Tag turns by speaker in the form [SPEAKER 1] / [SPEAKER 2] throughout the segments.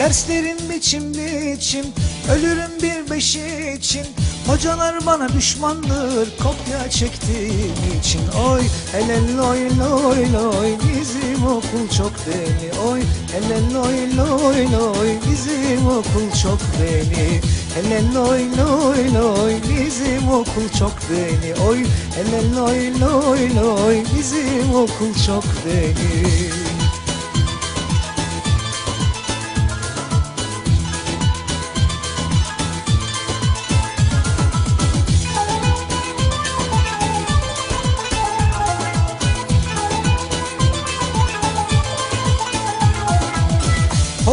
[SPEAKER 1] Derslerin biçim biçim Ölürüm bir beşi için. Hocalar bana düşmandır Kopya çektiğim için. Oy hele loy loy loy Bizim okul çok deli. Oy hele loy loy loy Bizim okul çok deli. Hele loy loy loy Bizim okul çok deli. Oy hele loy loy loy Bizim okul çok deli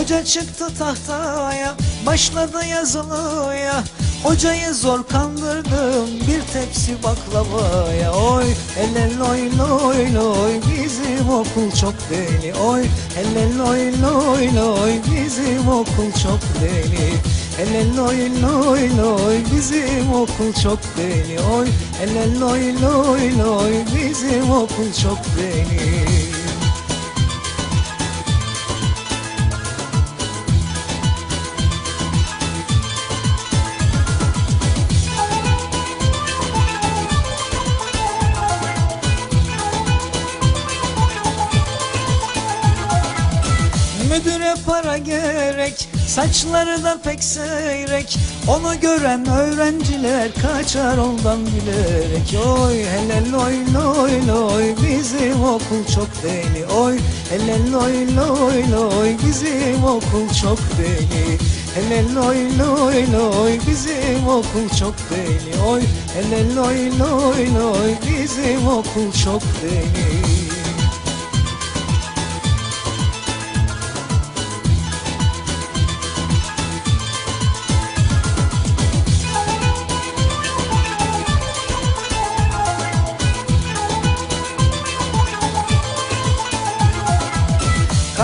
[SPEAKER 1] Hoca çıktı tahtaya Başladı yazılıya Hocayı zor kandırdım Bir tepsi baklavaya. Oy hele loy loy loy Bizim okul çok deli. Oy hele loy loy loy Bizim okul çok deli. Hele loy loy loy Bizim okul çok deli. Oy hele loy loy loy Bizim okul çok deli Müdüre para gerek Saçları da pek seyrek. Onu gören öğrenciler Kaçar ondan bilerek. Oy hele loy loy loy Bizim okul çok deli. Oy hele loy loy loy Bizim okul çok deli. Hele loy loy loy Bizim okul çok deli. Oy hele loy loy loy Bizim okul çok deli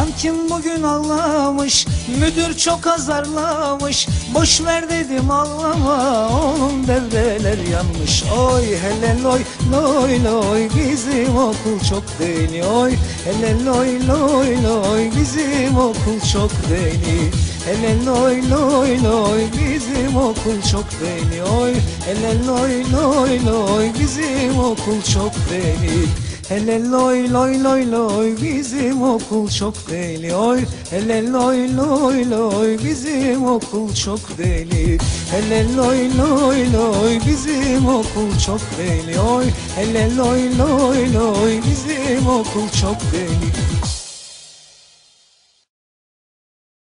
[SPEAKER 1] Kankim bugün ağlamış? Müdür çok azarlamış. Boş ver dedim ağlama Oğlum devreler yanmış. Oy hele loy loy loy Bizim okul çok deli. Oy hele loy loy loy Bizim okul çok deli. Hele loy loy loy Bizim okul çok deli. Oy hele loy loy loy Bizim okul çok deli Hele loy loy loy loy bizim okul çok deli. Oy Hele loy loy loy bizim okul çok deli. Hele loy loy loy bizim okul çok deli. Oy Hele loy loy loy bizim okul çok deli